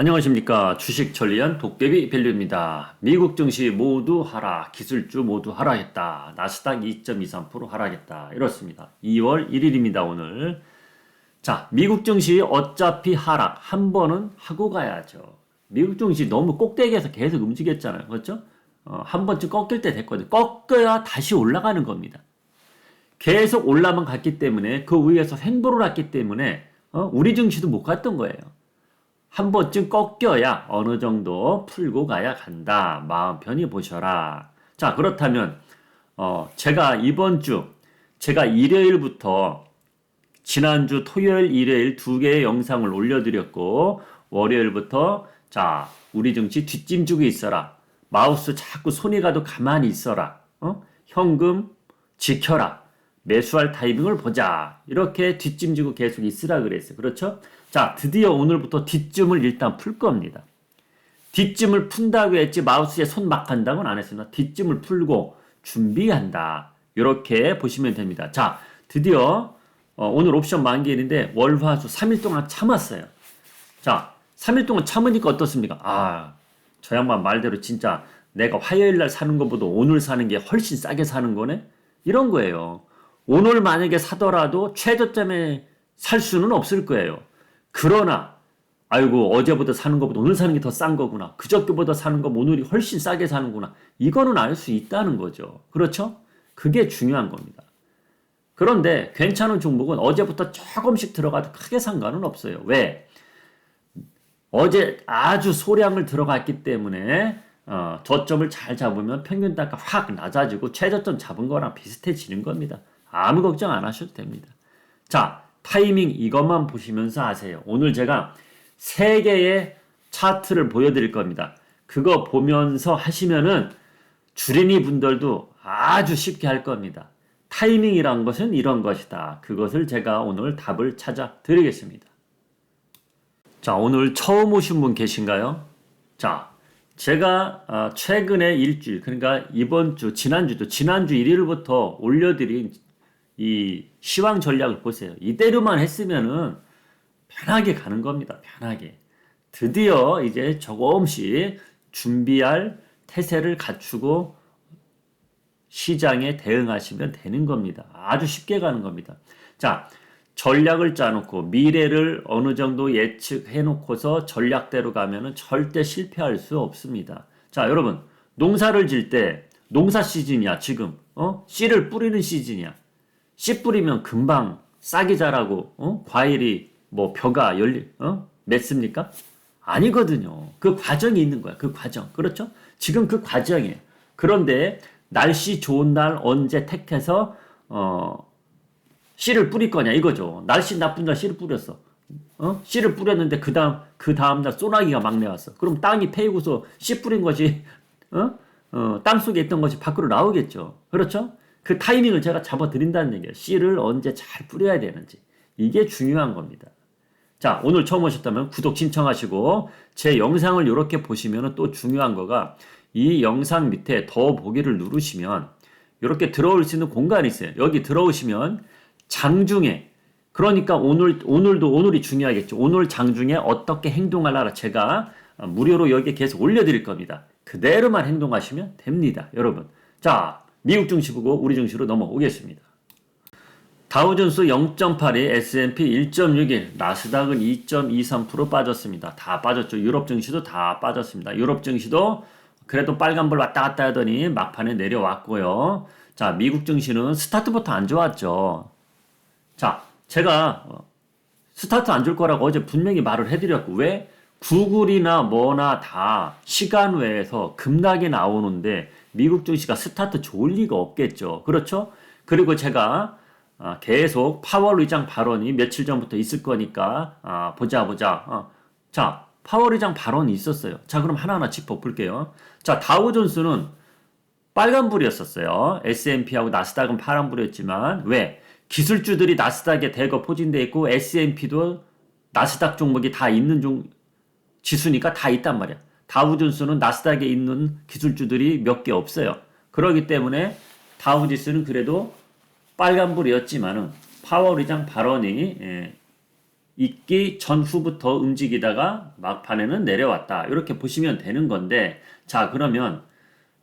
안녕하십니까 주식 천리안 독대비 밸류입니다. 미국 증시 모두 하락, 기술주 모두 하락했다. 나스닥 2.23% 하락했다. 이렇습니다. 2월 1일입니다 오늘. 자 미국 증시 어차피 하락 한 번은 하고 가야죠. 미국 증시 너무 꼭대기에서 계속 움직였잖아요. 그렇죠? 어, 한 번쯤 꺾일 때 됐거든요. 꺾어야 다시 올라가는 겁니다. 계속 올라만 갔기 때문에 그 위에서 횡보를 했기 때문에 어, 우리 증시도 못 갔던 거예요. 한 번쯤 꺾여야 어느 정도 풀고 가야 간다. 마음 편히 보셔라. 자, 그렇다면, 어, 제가 이번 주, 제가 일요일부터 지난주 토요일, 일요일 두 개의 영상을 올려드렸고, 월요일부터, 자, 우리 정치 뒷짐지고 있어라. 마우스 자꾸 손이 가도 가만히 있어라. 어? 현금 지켜라. 매수할 타이밍을 보자. 이렇게 뒷짐지고 계속 있으라 그랬어요. 그렇죠? 자, 드디어 오늘부터 뒷짐을 일단 풀 겁니다. 뒷짐을 푼다고 했지 마우스에 손 막 한다고는 안 했습니다. 뒷짐을 풀고 준비한다. 이렇게 보시면 됩니다. 자, 드디어 어, 오늘 옵션 만기일인데 월화수 3일 동안 참았어요. 자, 3일 동안 참으니까 어떻습니까? 아, 저 양반 말대로 진짜 내가 화요일 날 사는 것보다 오늘 사는 게 훨씬 싸게 사는 거네? 이런 거예요. 오늘 만약에 사더라도 최저점에 살 수는 없을 거예요. 그러나 아이고 어제보다 사는 것보다 오늘 사는 게 더 싼 거구나. 그저께보다 사는 거 오늘이 훨씬 싸게 사는구나. 이거는 알 수 있다는 거죠. 그렇죠? 그게 중요한 겁니다. 그런데 괜찮은 종목은 어제부터 조금씩 들어가도 크게 상관은 없어요. 왜? 어제 아주 소량을 들어갔기 때문에 어, 저점을 잘 잡으면 평균 단가 확 낮아지고 최저점 잡은 거랑 비슷해지는 겁니다. 아무 걱정 안 하셔도 됩니다. 자, 타이밍 이것만 보시면서 아세요. 오늘 제가 세 개의 차트를 보여드릴 겁니다. 그거 보면서 하시면은 주린이 분들도 아주 쉽게 할 겁니다. 타이밍이란 것은 이런 것이다. 그것을 제가 오늘 답을 찾아 드리겠습니다. 자, 오늘 처음 오신 분 계신가요? 자, 제가 아, 최근에 일주일, 그러니까 이번 주, 지난주도, 지난주 1일부터 올려드린 이 시황 전략을 보세요. 이대로만 했으면은 편하게 가는 겁니다. 편하게. 드디어 이제 조금씩 준비할 태세를 갖추고 시장에 대응하시면 되는 겁니다. 아주 쉽게 가는 겁니다. 자, 전략을 짜놓고 미래를 어느 정도 예측해 놓고서 전략대로 가면은 절대 실패할 수 없습니다. 자, 여러분, 농사를 질 때 농사 시즌이야, 지금. 어? 씨를 뿌리는 시즌이야. 씨 뿌리면 금방 싹이 자라고 어? 과일이 뭐 벼가 열리 어? 맺습니까? 아니거든요. 그 과정이 있는 거야. 그 과정. 그렇죠? 지금 그 과정이에요. 그런데 날씨 좋은 날 언제 택해서 어 씨를 뿌릴 거냐 이거죠. 날씨 나쁜 날 씨를 뿌렸어. 어? 씨를 뿌렸는데 그 다음 그 다음 날 소나기가 막 내왔어. 그럼 땅이 패이고서 씨 뿌린 것이 어? 어, 땅 속에 있던 것이 밖으로 나오겠죠. 그렇죠? 그 타이밍을 제가 잡아드린다는 얘기예요. 씨를 언제 잘 뿌려야 되는지. 이게 중요한 겁니다. 자, 오늘 처음 오셨다면 구독 신청하시고 제 영상을 이렇게 보시면 또 중요한 거가 이 영상 밑에 더 보기를 누르시면 이렇게 들어올 수 있는 공간이 있어요. 여기 들어오시면 장중에 그러니까 오늘 오늘도 오늘이 중요하겠죠. 오늘 장중에 어떻게 행동하라 제가 무료로 여기에 계속 올려드릴 겁니다. 그대로만 행동하시면 됩니다, 여러분. 자, 미국 증시 보고 우리 증시로 넘어오겠습니다. 다우존스 0.82, S&P 1.61, 나스닥은 2.23% 빠졌습니다. 다 빠졌죠. 유럽 증시도 다 빠졌습니다. 유럽 증시도 그래도 빨간불 왔다 갔다 하더니 막판에 내려왔고요. 자, 미국 증시는 스타트부터 안 좋았죠. 자, 제가 어, 스타트 안 줄 거라고 어제 분명히 말을 해드렸고, 왜? 구글이나 뭐나 다 시간 외에서 급락이 나오는데 미국 증시가 스타트 좋을 리가 없겠죠. 그렇죠? 그리고 제가 아, 계속 파월 의장 발언이 며칠 전부터 있을 거니까 아, 보자 보자. 어. 자, 파월 의장 발언이 있었어요. 자, 그럼 하나하나 짚어 볼게요. 자, 다우존스는 빨간불이었었어요. S&P하고 나스닥은 파란불이었지만 왜? 기술주들이 나스닥에 대거 포진돼 있고 S&P도 나스닥 종목이 다 있는 종 지수니까 다 있단 말이야. 다우존스는 나스닥에 있는 기술주들이 몇 개 없어요. 그러기 때문에 다우지수는 그래도 빨간불이었지만은 파월 의장 발언이 예, 있기 전후부터 움직이다가 막판에는 내려왔다. 이렇게 보시면 되는 건데, 자, 그러면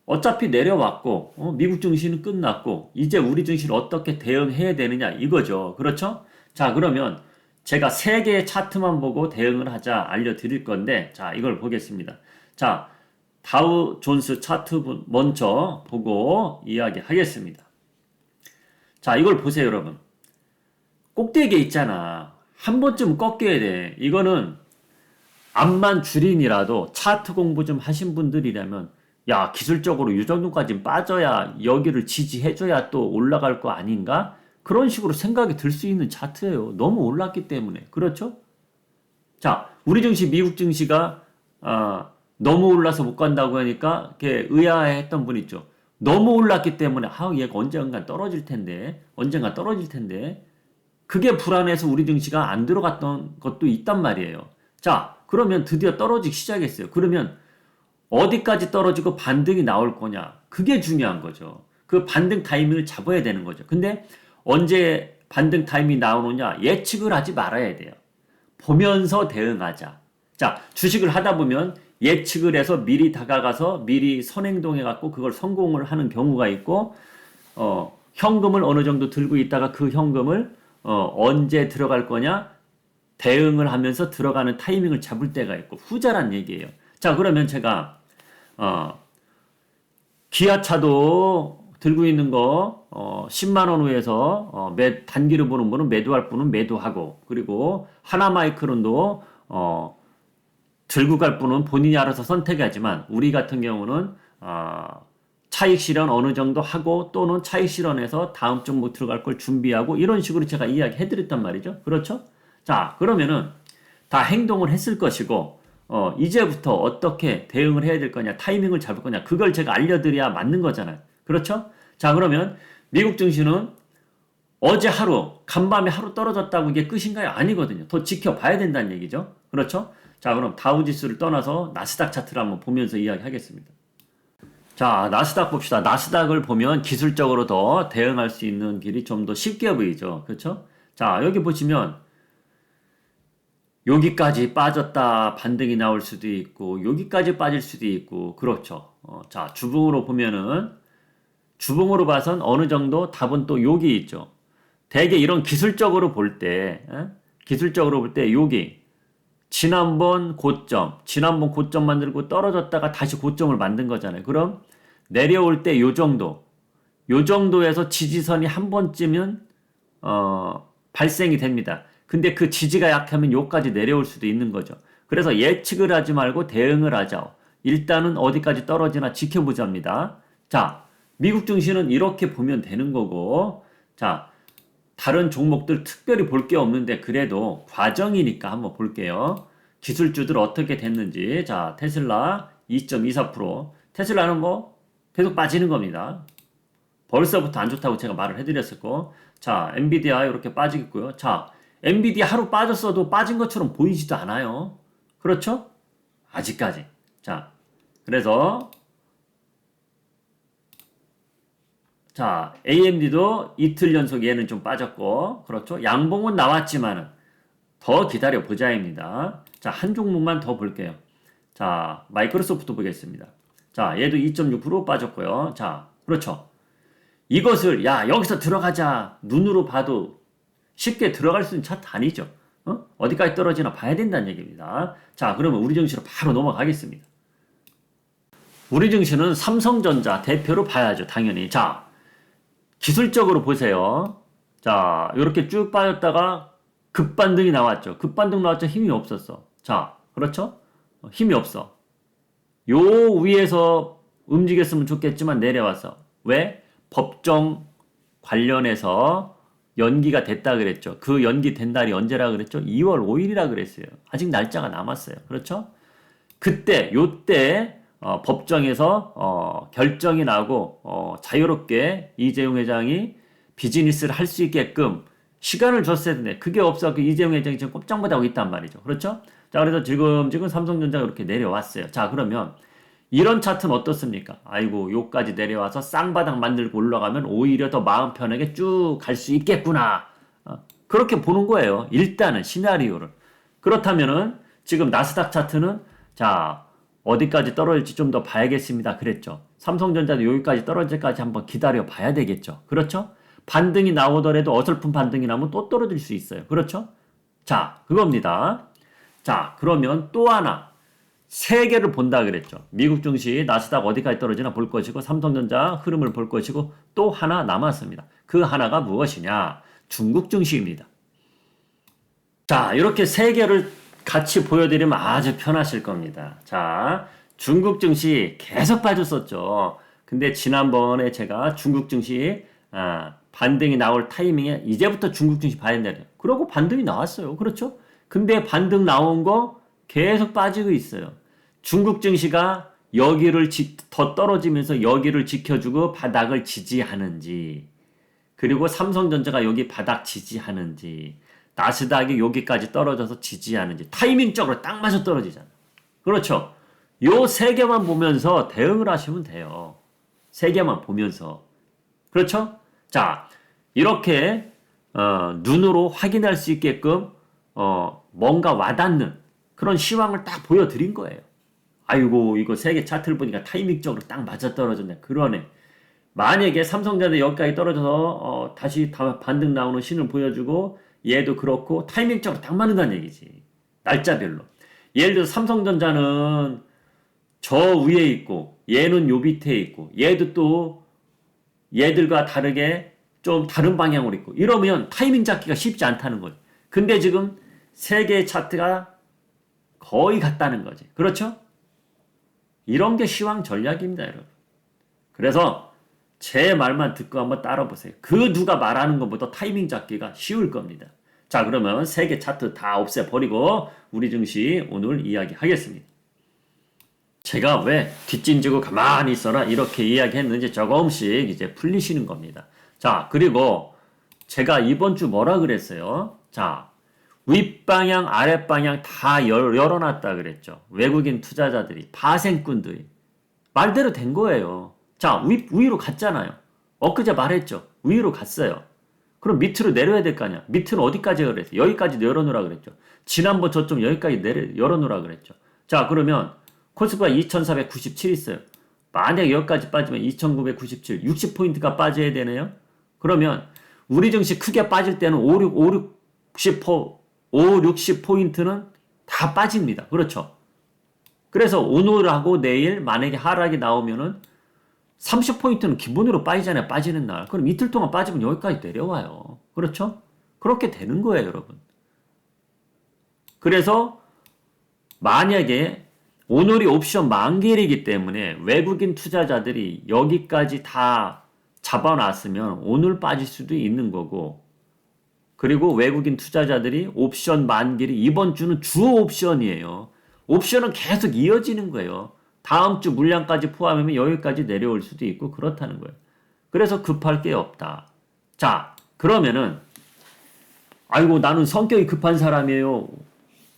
어차피 내려왔고, 어, 미국 증시는 끝났고, 이제 우리 증시를 어떻게 대응해야 되느냐, 이거죠. 그렇죠? 자, 그러면 제가 세 개의 차트만 보고 대응을 하자 알려드릴 건데, 자, 이걸 보겠습니다. 자, 다우 존스 차트 먼저 보고 이야기하겠습니다. 자, 이걸 보세요, 여러분. 꼭대기에 있잖아. 한 번쯤 꺾여야 돼. 이거는 암만 주린이라도 차트 공부 좀 하신 분들이라면 야 기술적으로 이 정도까지 빠져야 여기를 지지해줘야 또 올라갈 거 아닌가? 그런 식으로 생각이 들 수 있는 차트예요. 너무 올랐기 때문에 그렇죠? 자 우리 증시 미국 증시가 아, 너무 올라서 못 간다고 하니까 이렇게 의아해했던 분 있죠. 너무 올랐기 때문에 아 얘가 언젠가 떨어질 텐데 언젠가 떨어질 텐데 그게 불안해서 우리 증시가 안 들어갔던 것도 있단 말이에요. 자, 그러면 드디어 떨어지기 시작했어요. 그러면 어디까지 떨어지고 반등이 나올 거냐? 그게 중요한 거죠. 그 반등 타이밍을 잡아야 되는 거죠. 근데 언제 반등 타이밍이 나오느냐? 예측을 하지 말아야 돼요. 보면서 대응하자. 자, 주식을 하다 보면 예측을 해서 미리 다가가서 미리 선행동해 갖고 그걸 성공을 하는 경우가 있고, 어, 현금을 어느 정도 들고 있다가 그 현금을 어, 언제 들어갈 거냐 대응을 하면서 들어가는 타이밍을 잡을 때가 있고 후자란 얘기예요. 자 그러면 제가 어, 기아차도 들고 있는 거 어, 10만 원 후에서 어, 매, 단기를 보는 분은 매도할 분은 매도하고 그리고 하나마이크론도 어, 들고 갈 분은 본인이 알아서 선택하지만 우리 같은 경우는 어, 차익 실현 어느 정도 하고 또는 차익 실현해서 다음 종목 들어갈 걸 준비하고 이런 식으로 제가 이야기 해드렸단 말이죠. 그렇죠? 자, 그러면은 다 행동을 했을 것이고, 어, 이제부터 어떻게 대응을 해야 될 거냐, 타이밍을 잡을 거냐, 그걸 제가 알려드려야 맞는 거잖아요. 그렇죠? 자, 그러면 미국 증시는 어제 하루, 간밤에 하루 떨어졌다고 이게 끝인가요? 아니거든요. 더 지켜봐야 된다는 얘기죠. 그렇죠? 자, 그럼 다우지수를 떠나서 나스닥 차트를 한번 보면서 이야기하겠습니다. 자, 나스닥 봅시다. 나스닥을 보면 기술적으로 더 대응할 수 있는 길이 좀 더 쉽게 보이죠. 그렇죠? 자, 여기 보시면 여기까지 빠졌다 반등이 나올 수도 있고 여기까지 빠질 수도 있고 그렇죠. 어, 자, 주봉으로 보면은 주봉으로 봐선 어느 정도 답은 또 여기 있죠. 대개 이런 기술적으로 볼 때, 에? 기술적으로 볼 때 여기 지난번 고점, 지난번 고점 만들고 떨어졌다가 다시 고점을 만든 거잖아요. 그럼 내려올 때 요 정도, 요 정도에서 지지선이 한 번쯤은 어, 발생이 됩니다. 근데 그 지지가 약하면 요까지 내려올 수도 있는 거죠. 그래서 예측을 하지 말고 대응을 하자. 일단은 어디까지 떨어지나 지켜보자입니다. 자, 미국 증시는 이렇게 보면 되는 거고, 자, 다른 종목들 특별히 볼 게 없는데 그래도 과정이니까 한번 볼게요. 기술주들 어떻게 됐는지. 자, 테슬라 2.24%. 테슬라는 뭐 계속 빠지는 겁니다. 벌써부터 안 좋다고 제가 말을 해드렸었고. 자, 엔비디아 이렇게 빠지겠고요. 자, 엔비디아 하루 빠졌어도 빠진 것처럼 보이지도 않아요. 그렇죠? 아직까지. 자, 그래서 자, AMD도 이틀 연속 얘는 좀 빠졌고, 그렇죠? 양봉은 나왔지만은 더 기다려 보자입니다. 자, 한 종목만 더 볼게요. 자, 마이크로소프트 보겠습니다. 자, 얘도 2.6% 빠졌고요. 자, 그렇죠. 이것을, 야, 여기서 들어가자. 눈으로 봐도 쉽게 들어갈 수 있는 차트 아니죠. 어? 어디까지 떨어지나 봐야 된다는 얘기입니다. 자, 그러면 우리 증시로 바로 넘어가겠습니다. 우리 증시는 삼성전자 대표로 봐야죠. 당연히. 자, 기술적으로 보세요. 자, 이렇게 쭉 빠졌다가 급반등이 나왔죠. 급반등 나왔죠. 힘이 없었어. 자, 그렇죠? 어, 힘이 없어. 요 위에서 움직였으면 좋겠지만 내려와서. 왜? 법정 관련해서 연기가 됐다 그랬죠. 그 연기 된 날이 언제라 그랬죠? 2월 5일이라 그랬어요. 아직 날짜가 남았어요. 그렇죠? 그때, 요때 어, 법정에서 어, 결정이 나고 어, 자유롭게 이재용 회장이 비즈니스를 할 수 있게끔 시간을 줬어야 되는데 그게 없어 그 이재용 회장이 지금 꼼짝 못하고 있단 말이죠. 그렇죠? 자 그래서 지금 지금 삼성전자가 이렇게 내려왔어요. 자 그러면 이런 차트는 어떻습니까? 아이고 요까지 내려와서 쌍바닥 만들고 올라가면 오히려 더 마음 편하게 쭉 갈 수 있겠구나. 어, 그렇게 보는 거예요. 일단은 시나리오를. 그렇다면은 지금 나스닥 차트는 자 어디까지 떨어질지 좀 더 봐야겠습니다. 그랬죠. 삼성전자도 여기까지 떨어질 때까지 한번 기다려 봐야 되겠죠. 그렇죠? 반등이 나오더라도 어설픈 반등이 나면 또 떨어질 수 있어요. 그렇죠? 자, 그겁니다. 자, 그러면 또 하나 세 개를 본다 그랬죠. 미국 증시 나스닥 어디까지 떨어지나 볼 것이고 삼성전자 흐름을 볼 것이고 또 하나 남았습니다. 그 하나가 무엇이냐? 중국 증시입니다. 자, 이렇게 세 개를 같이 보여드리면 아주 편하실 겁니다. 자, 중국 증시 계속 빠졌었죠. 근데 지난번에 제가 중국 증시 아, 반등이 나올 타이밍에 이제부터 중국 증시 봐야 된다. 그러고 반등이 나왔어요. 그렇죠? 근데 반등 나온 거 계속 빠지고 있어요. 중국 증시가 여기를 지, 더 떨어지면서 여기를 지켜주고 바닥을 지지하는지 그리고 삼성전자가 여기 바닥 지지하는지 나스닥이 여기까지 떨어져서 지지하는지 타이밍적으로 딱 맞아 떨어지잖아. 그렇죠? 요 세 개만 보면서 대응을 하시면 돼요. 세 개만 보면서. 그렇죠? 자, 이렇게 어, 눈으로 확인할 수 있게끔 어, 뭔가 와닿는 그런 시황을 딱 보여드린 거예요. 아이고 이거 세계 차트를 보니까 타이밍적으로 딱 맞아 떨어졌네. 그러네. 만약에 삼성전자 여기까지 떨어져서 어, 다시 다 반등 나오는 신을 보여주고 얘도 그렇고 타이밍적으로 딱 맞는다는 얘기지. 날짜별로. 예를 들어 삼성전자는 저 위에 있고 얘는 요 밑에 있고 얘도 또 얘들과 다르게 좀 다른 방향으로 있고 이러면 타이밍 잡기가 쉽지 않다는 거예요. 근데 지금 세계 차트가 거의 같다는 거지. 그렇죠? 이런 게 시황 전략입니다, 여러분. 그래서 제 말만 듣고 한번 따라보세요. 그 누가 말하는 것보다 타이밍 잡기가 쉬울 겁니다. 자, 그러면 세계 차트 다 없애버리고 우리 증시 오늘 이야기하겠습니다. 제가 왜 뒷짐지고 가만히 있어라 이렇게 이야기했는지 조금씩 이제 풀리시는 겁니다. 자, 그리고 제가 이번 주 뭐라 그랬어요? 자, 윗방향, 아랫방향 다 열, 열어놨다 그랬죠. 외국인 투자자들이, 파생꾼들이. 말대로 된 거예요. 자, 위, 위로 갔잖아요. 엊그제 말했죠. 위로 갔어요. 그럼 밑으로 내려야 될 거 아니야. 밑으로 어디까지 그랬어? 여기까지 열어놓으라 그랬죠. 지난번 저점 여기까지 내려, 열어놓으라 그랬죠. 자, 그러면 코스피가 2497 있어요. 만약 여기까지 빠지면 2997, 60포인트가 빠져야 되네요. 그러면 우리 증시 크게 빠질 때는 5, 6, 5, 60포, 5, 60포인트는 다 빠집니다. 그렇죠? 그래서 오늘하고 내일 만약에 하락이 나오면은 30포인트는 기본으로 빠지잖아요. 빠지는 날. 그럼 이틀 동안 빠지면 여기까지 내려와요. 그렇죠? 그렇게 되는 거예요, 여러분. 그래서 만약에 오늘이 옵션 만기일이기 때문에 외국인 투자자들이 여기까지 다 잡아놨으면 오늘 빠질 수도 있는 거고 그리고 외국인 투자자들이 옵션 만기일이 이번 주는 주 옵션이에요. 옵션은 계속 이어지는 거예요. 다음 주 물량까지 포함하면 여기까지 내려올 수도 있고 그렇다는 거예요. 그래서 급할 게 없다. 자, 그러면은 아이고 나는 성격이 급한 사람이에요.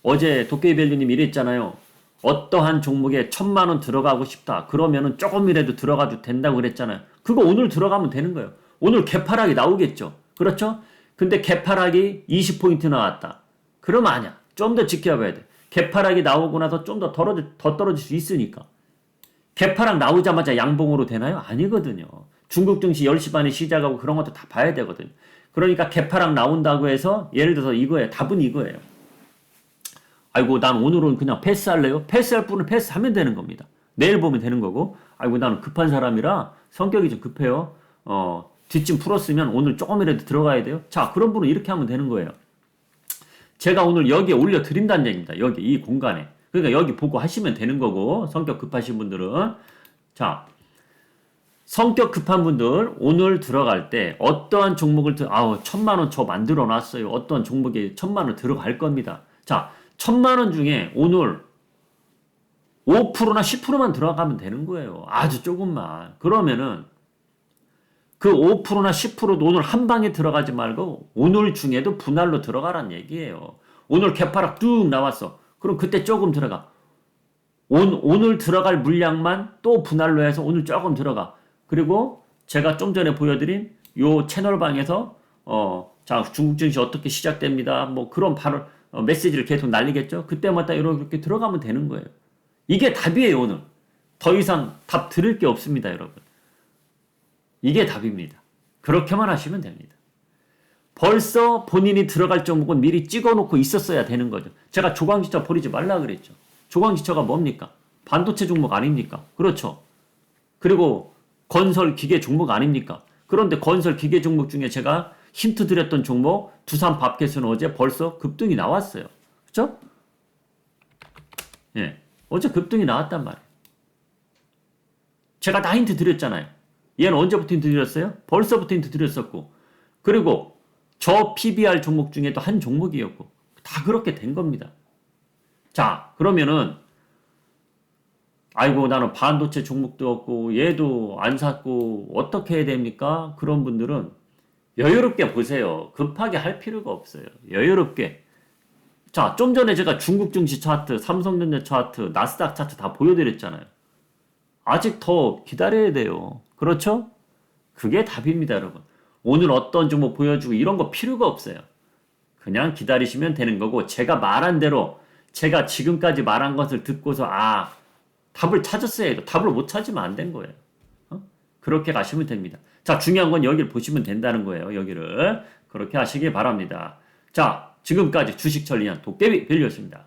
어제 도깨비벨류님 이랬잖아요. 어떠한 종목에 천만 원 들어가고 싶다. 그러면은 조금이라도 들어가도 된다고 그랬잖아요. 그거 오늘 들어가면 되는 거예요. 오늘 개파락이 나오겠죠. 그렇죠? 근데 개파락이 20포인트 나왔다. 그러면 아니야. 좀 더 지켜봐야 돼. 개파락이 나오고 나서 좀 더 떨어질, 더 떨어질 수 있으니까. 개파락 나오자마자 양봉으로 되나요? 아니거든요. 중국 증시 10시 반에 시작하고 그런 것도 다 봐야 되거든요. 그러니까 개파락 나온다고 해서 예를 들어서 이거예요. 답은 이거예요. 아이고 난 오늘은 그냥 패스할래요? 패스할 분은 패스하면 되는 겁니다. 내일 보면 되는 거고 아이고 나는 급한 사람이라 성격이 좀 급해요. 어 뒷짐 풀었으면 오늘 조금이라도 들어가야 돼요. 자 그런 분은 이렇게 하면 되는 거예요. 제가 오늘 여기에 올려 드린다는 얘기입니다. 여기 이 공간에. 그러니까 여기 보고 하시면 되는 거고 성격 급하신 분들은 자 성격 급한 분들 오늘 들어갈 때 어떠한 종목을 들 아우 천만 원 저 만들어 놨어요. 어떠한 종목에 천만 원 들어갈 겁니다. 자 천만 원 중에 오늘 5%나 10%만 들어가면 되는 거예요. 아주 조금만. 그러면은 그 5%나 10%도 오늘 한 방에 들어가지 말고 오늘 중에도 분할로 들어가란 얘기예요. 오늘 개파락 뚝 나왔어. 그럼 그때 조금 들어가. 온, 오늘 들어갈 물량만 또 분할로 해서 오늘 조금 들어가. 그리고 제가 좀 전에 보여드린 요 채널방에서 어, 자, 중국 증시 어떻게 시작됩니다. 뭐 그런 발언, 어, 메시지를 계속 날리겠죠. 그때마다 이렇게 들어가면 되는 거예요. 이게 답이에요, 오늘. 더 이상 답 들을 게 없습니다, 여러분. 이게 답입니다. 그렇게만 하시면 됩니다. 벌써 본인이 들어갈 종목은 미리 찍어놓고 있었어야 되는 거죠. 제가 조광지처 버리지 말라 그랬죠. 조광지처가 뭡니까? 반도체 종목 아닙니까? 그렇죠. 그리고 건설 기계 종목 아닙니까? 그런데 건설 기계 종목 중에 제가 힌트 드렸던 종목 두산 밥켓은 어제 벌써 급등이 나왔어요. 그렇죠? 예. 어제 급등이 나왔단 말이에요. 제가 다 힌트 드렸잖아요. 얘는 언제부터 힌트 드렸어요? 벌써부터 힌트 드렸었고. 그리고 저 PBR 종목 중에도 한 종목이었고. 다 그렇게 된 겁니다. 자, 그러면은 아이고 나는 반도체 종목도 없고 얘도 안 샀고 어떻게 해야 됩니까? 그런 분들은 여유롭게 보세요. 급하게 할 필요가 없어요. 여유롭게. 자, 좀 전에 제가 중국 증시 차트, 삼성전자 차트, 나스닥 차트 다 보여드렸잖아요. 아직 더 기다려야 돼요. 그렇죠? 그게 답입니다, 여러분. 오늘 어떤 종목 보여주고 이런 거 필요가 없어요. 그냥 기다리시면 되는 거고, 제가 말한 대로, 제가 지금까지 말한 것을 듣고서, 아, 답을 찾았어야 해도 답을 못 찾으면 안 된 거예요. 어? 그렇게 가시면 됩니다. 자, 중요한 건 여기를 보시면 된다는 거예요. 여기를. 그렇게 하시기 바랍니다. 자, 지금까지 주식 천리안 도깨비 벨리였습니다.